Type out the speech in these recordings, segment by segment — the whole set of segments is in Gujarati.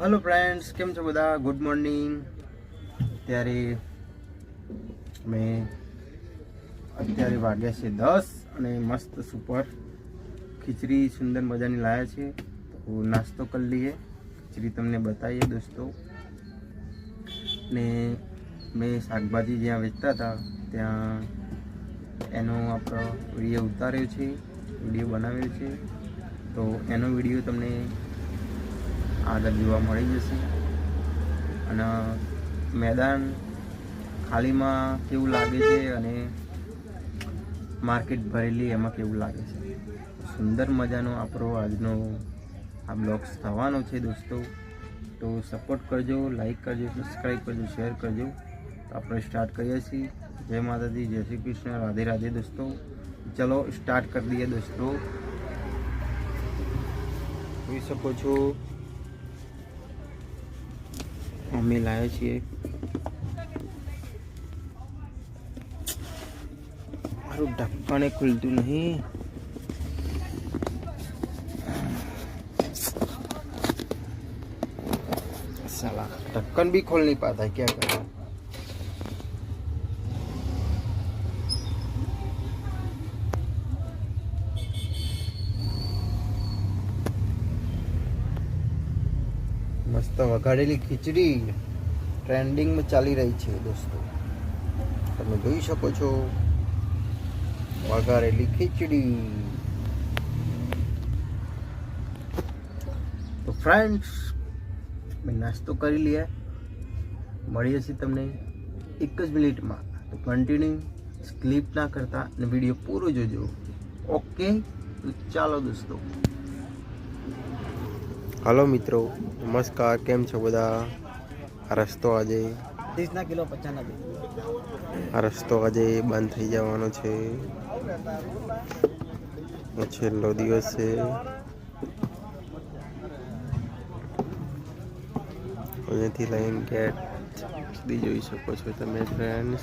હલો ફ્રેન્ડ્સ કેમ છો બધા? ગુડ મોર્નિંગ અત્યારે મેં અત્યારે વાગ્યા છે દસ અને મસ્ત સુપર ખીચડી સુંદર મજાની લાયા છે. તો નાસ્તો કરી લઈએ. ખીચડી તમને બતાવીએ દોસ્તો. ને મેં શાકભાજી જ્યાં વેચતા હતા, ત્યાં એનો આપણો વીડિયો ઉતાર્યો છે, વીડિયો બનાવ્યો છે. તો એનો વીડિયો તમને આગળ જોવા મળી જશે. અને મેદાન ખાલીમાં કેવું લાગે છે અને માર્કેટ ભરેલી એમાં કેવું લાગે છે? સુંદર મજાનો આપણો આજનો આ બ્લોગ્સ થવાનો છે દોસ્તો. તો સપોર્ટ કરજો લાઈક કરજો સબસ્ક્રાઈબ કરજો શેર કરજો. તો આપણે સ્ટાર્ટ કરીએ છીએ. જય માતાજી, જય શ્રી કૃષ્ણ. રાધે રાધે દોસ્તો. ચલો સ્ટાર્ટ કરી દઈએ દોસ્તો. જોઈ શકો છો અમે લાવ્યા છીએ મારું ઢક્કણે ખુલતું નહીં साला ढक्कन भी खोल नहीं पाता है क्या करें મસ્ત વઘારેલી ખીચડી ટ્રેન્ડિંગમાં ચાલી રહી છે દોસ્તો. તમે જોઈ શકો છો વઘારેલી ખીચડી. તો ફ્રેન્ડ્સ મેં નાસ્તો કરી લઈએ મળીએ છીએ તમને એક જ મિનિટમાં. તો કન્ટિન્યુ સ્લીપ ના કરતા અને વીડિયો પૂરો જોજો. ઓકે તો ચાલો દોસ્તો. હલો મિત્રો નમસ્કાર કેમ છો બધા? આ રસ્તો આજે ત્રીસના કિલો પચાસના આ રસ્તો આજે બંધ થઈ જવાનો છે. છેલ્લો દિવસ છે. અહીંયાથી લઈને ગેટ સુધી જોઈ શકો છો તમે ફ્રેન્ડ્સ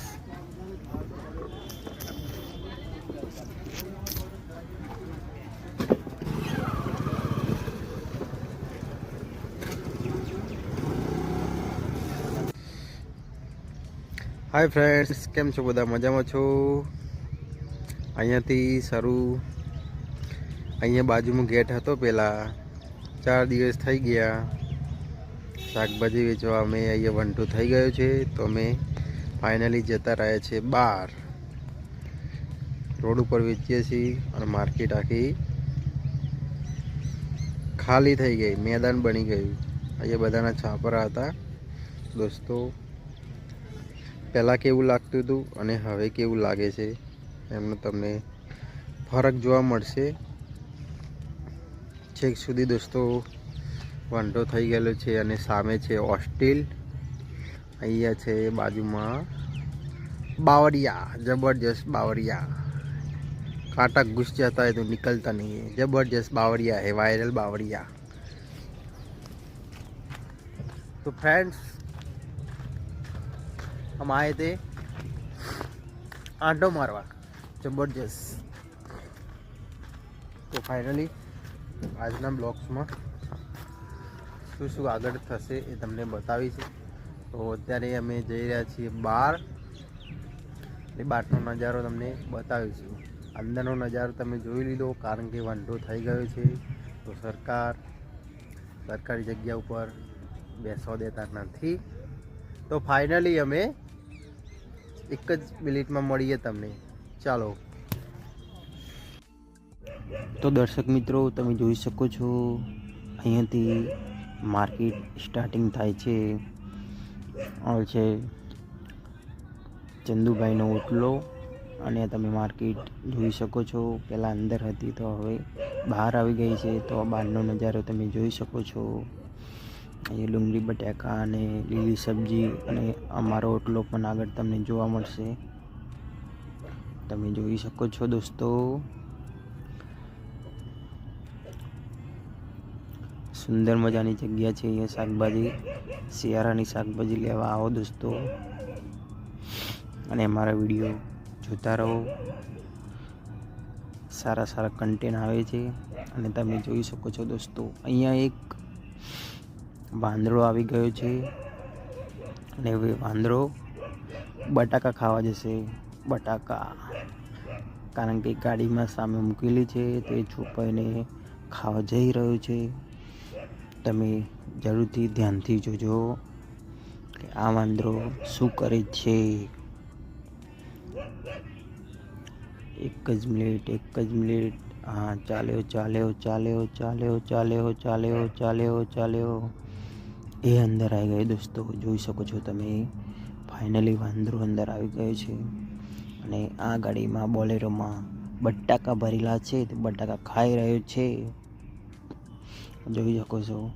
હાય ફ્રેન્ડ્સ કેમ છો બધા? મજામાં છો? અહીંયાથી શરૂ. અહીંયા બાજુમાં ગેટ હતો પહેલાં ચાર દિવસ થઈ ગયા. શાકભાજી વેચવા અમે અહીંયા વનટુ થઈ ગયો છે તો અમે ફાઇનલી જતા રહ્યા છીએ બહાર રોડ ઉપર વેચીએ છીએ અને માર્કેટ આખી ખાલી થઈ ગઈ. મેદાન બની ગયું. અહીંયા બધાના છાપરા હતા. દોસ્તો પહેલાં કેવું લાગતું હતું અને હવે કેવું લાગે છે, એમનો તમને ફરક જોવા મળશે. છેક સુધી દોસ્તો, વાંઢો થઈ ગયેલો છે અને સામે છે હોસ્ટેલ. અહીંયા છે બાજુમાં બાવરિયા જબરજસ્ત બાવરિયા કાંટા ઘૂસ જતા હોય તો નીકળતા નહીં જબરજસ્ત બાવરિયા હે વાયરલ બાવરિયા તો ફ્રેન્ડ્સ हम आए थे आंटो मारवा जबरदस्त તો ફાઇનલી આજના બ્લોગ્સમાં શું શું આગળ થશે એ તમને બતાવીશું તો અત્યારે અમે જઈ રહ્યા છીએ બહાર એ બહારનો નજારો તમને બતાવીશું અંદરનો નજારો તમે જોઈ લીધો કારણ કે વાંધો થઈ ગયો છે તો સરકાર સરકારી જગ્યા ઉપર બેસવા દેતા નથી તો ફાઇનલી અમે એક જ મિનિટમાં મળીએ તમને. ચાલો. તો દર્શક મિત્રો, તમે જોઈ શકો છો, અહીંયાથી માર્કેટ સ્ટાર્ટિંગ થાય છે. ઓલ છે ચંદુભાઈનો ઓટલો. અને તમે માર્કેટ જોઈ શકો છો. પહેલાં અંદર હતી તો હવે બહાર આવી ગઈ છે. તો આ બહારનો નજારો તમે જોઈ શકો છો. અહીં ડુંગળી, બટાકા અને લીલી સબ્જી અને અમારો ઓટલો પણ આગળ તમને જોવા મળશે. તમે જોઈ શકો છો દોસ્તો. સુંદર મજાની જગ્યા છે અહીંયા શાકભાજી. શિયાળાની શાકભાજી લેવા આવો દોસ્તો. અને અમારા વીડિયો જોતા રહો. સારા સારા કન્ટેન્ટ આવે છે. અને તમે જોઈ શકો છો દોસ્તો, અહીંયા એક વાંદરો આવી ગયો છે. અને હવે વાંદરો બટાકા ખાવા જશે. બટાકા. કારણ કે ગાડીમાં સામે મૂકેલી છે, તે છુપાઈને ખાવા જઈ રહ્યો છે. તમે જરૂરથી ધ્યાનથી જોજો કે આ વાંદરો શું કરે છે. એક જ મિનિટ, એક જ મિનિટ. હા, ચાલ્યો ચાલ્યો ચાલ્યો ચાલ્યો ચાલ્યો ચાલ્યો ચાલ્યો ચાલ્યો. એ અંદર આવી ગયો દોસ્તો, જોઈ શકો છો તમે. ફાઇનલી વાંદરો અંદર આવી ગયો છે. અને આ ગાડીમાં બોલેરોમાં બટાકા ભરેલા છે, તે બટાકા ખાઈ રહ્યો છે. જોઈ શકો છો.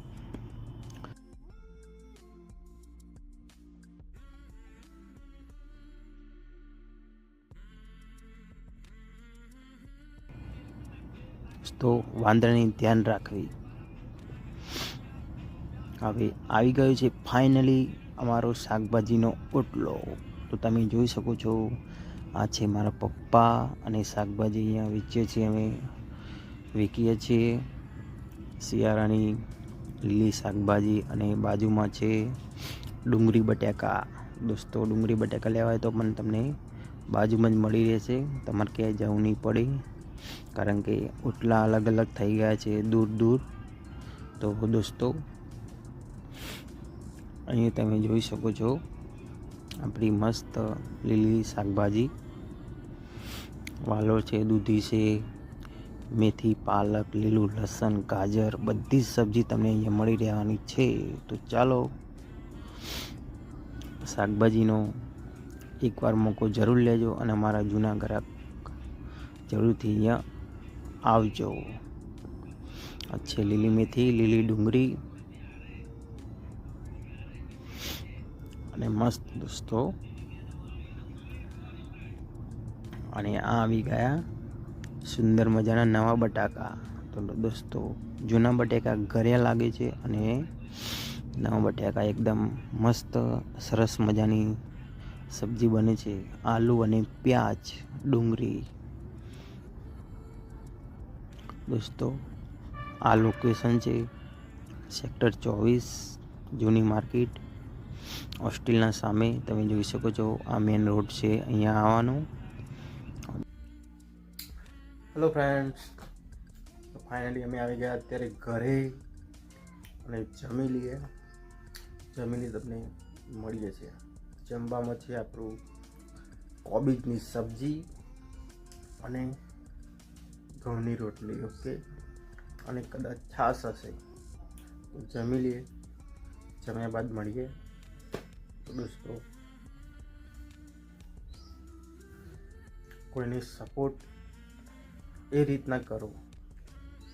તો વાંદરાની ધ્યાન રાખવી. હવે આવી ગયો છે. ફાઇનલી અમારો શાકભાજીનો ઓટલો. તો તમે જોઈ શકો છો, આ છે મારા પપ્પા અને શાકભાજી અહીંયા વેચીએ છીએ અમે વેચીએ છીએ. શિયાળાની લીલી શાકભાજી અને બાજુમાં છે ડુંગળી બટાકા. દોસ્તો, ડુંગળી બટાકા લેવા હોય તો પણ તમને બાજુમાં જ મળી રહેશે. તમારે ક્યાંય જવું નહીં પડે, કારણ કે ઓટલા અલગ અલગ થઈ ગયા છે દૂર દૂર તો દોસ્તો અહીં તમે જોઈ શકો છો આપણી મસ્ત લીલી શાકભાજી. વાલોળ છે, દૂધી છે, મેથી, પાલક, લીલું લસણ, ગાજર, બધી જ સબ્જી તમને અહીંયા મળી રહેવાની છે. તો ચાલો શાકભાજીનો એકવાર મોકો જરૂર લેજો અને મારા જૂના ગ્રાહક જરૂરથી અહીંયા આવજો. અચ્છે લીલી મેથી, લીલી ડુંગળી અને મસ્ત દોસ્તો. અને આ આવી ગયા સુંદર મજાના નવા બટાકા. તો દોસ્તો, જૂના બટાકા ઘરે લાગે છે અને નવા બટાકા એકદમ મસ્ત, સરસ મજાની સબ્જી બને છે. આલુ અને પ્યાજ, ડુંગળી. દોસ્તો, આ લોકેશન છે સેક્ટર ચોવીસ, જૂની માર્કેટ. હોસ્ટેલના સામે તમે જોઈ શકો છો, આ મેન રોડ છે, અહીંયા આવવાનું. હેલો ફ્રેન્ડ્સ ફાઇનલી અમે આવી ગયા અત્યારે ઘરે અને જમી લઈએ. જમીને તમને મળીએ છીએ જમવામાં છે આપણું કોબીજની સબ્જી અને ઘઉંની રોટલી ઓકે અને કદાચ છાશ હશે. જમી લઈએ. જમ્યા બાદ મળીએ. દોસ્તો કોઈને સપોર્ટ એ રીતના કરો.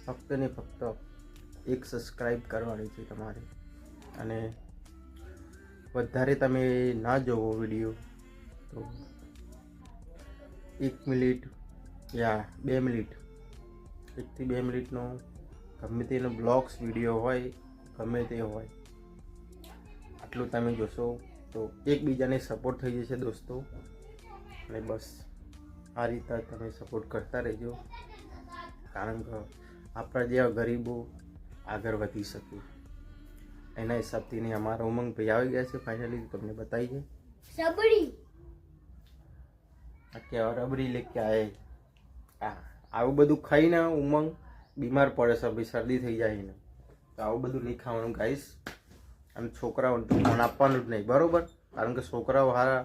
ફક્ત ને ફક્ત એક સબસ્ક્રાઈબ કરવાની છે તમારે. અને વધારે તમે ના જોવો વીડિયો તો એક મિનિટ યા બે મિનિટ એકથી બે મિનિટનો ગમે તેનો બ્લોગ્સ વીડિયો હોય, ગમે તે હોય, આટલું તમે જોશો. તો એકબીજાને સપોર્ટ થઈ જશે દોસ્તો. અને બસ આ રીતે તમે સપોર્ટ કરતા રહેજો. કારણ કે આપણા જેવા ગરીબો આગળ વધી શકે. એના હિસાબથી ને અમારા ઉમંગભાઈ આવી ગયા છે ફાઇનલી તમને બતાવી સબડી આ કેવા રબડી લે કે આ આવું બધું ખાઈને ઉમંગ બીમાર પડે છે ભાઈ શરદી થઈ જાય ને તો આવું બધું નહીં ખાવાનું ગાઈશ અને છોકરાઓને ફોન આપવાનું જ નહીં બરાબર? કારણ કે છોકરાઓ હારા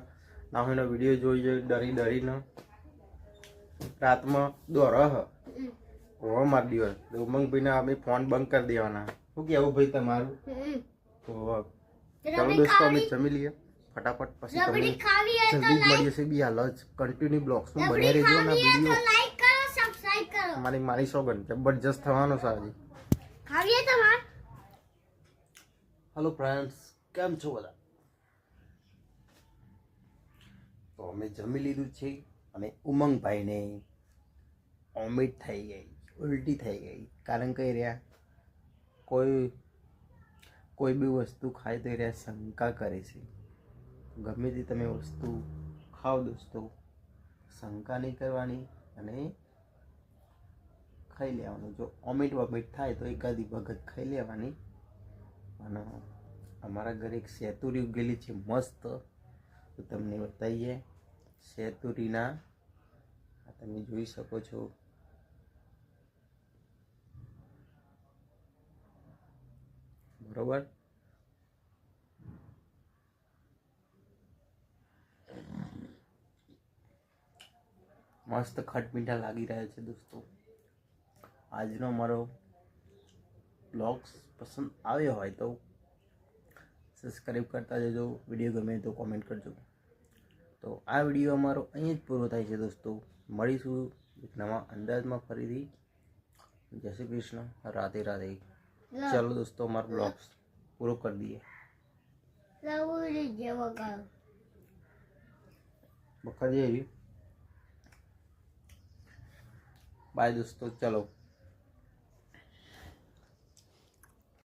ના હોય વીડિયો જોઈ જોઈ ડરી ડરીને રાતમાં દોરહ હોવા મારી દિવસ. ઉમંગભાઈને અમે ફોન બંધ કરી દેવાના. શું કેવું ભાઈ તમારું? તો ચાલો દોસ્તો અમે જમી લઈએ. ફટાફટ પછી તમને રબડી ખાવી હોય તો જલ્દી મળીએ છીએ. બી હાલ જ. કન્ટિન્યુ બ્લોગ્સમાં બન્યા રહેજો ના વીડિયો. મારી મારી સોગન જબરજસ્ત થવાનો છે ખાવીએ ખાવી હોય તો માર હેલો ફ્રેન્ડ્સ કેમ છો બધા? તો અમે જમી લીધું છે અને ઉમંગભાઈને ઓમિટ થઈ ગઈ, ઉલટી થઈ ગઈ. કારણ કે રહ્યા કોઈ કોઈ બી વસ્તુ ખાય તો રહ્યા શંકા કરે છે. ગમે તે તમે વસ્તુ ખાઓ દોસ્તો, શંકા નહીં કરવાની અને ખાઈ લેવાનું. જો ઓમિટ વોમિટ થાય તો એકાદી વખત ખાઈ લેવાની. અને અમારા ઘરે એક સેતુરી ઉગેલી છે, મસ્ત. તો તમને બતાવીએ. સેતુરીના તમે જોઈ શકો છો. બરોબર? મસ્ત ખટમીઠા લાગી રહ્યા છે દોસ્તો. આજનો મારો બ્લોગ્સ પસંદ આવ્યો હોય તો સબસ્ક્રાઈબ કરતા જજો વીડિયો ગમે તો કોમેન્ટ કરજો. તો આ વીડિયો અમારો અહીં જ પૂરો થાય છે દોસ્તો. મળીશું એક નવા અંદાજમાં ફરીથી. જય શ્રી કૃષ્ણ. રાધે રાધે. ચાલો દોસ્તો અમારો બ્લોગ્સ પૂરો કરી દઈએ. બખર જેવી બાય દોસ્તો ચલો.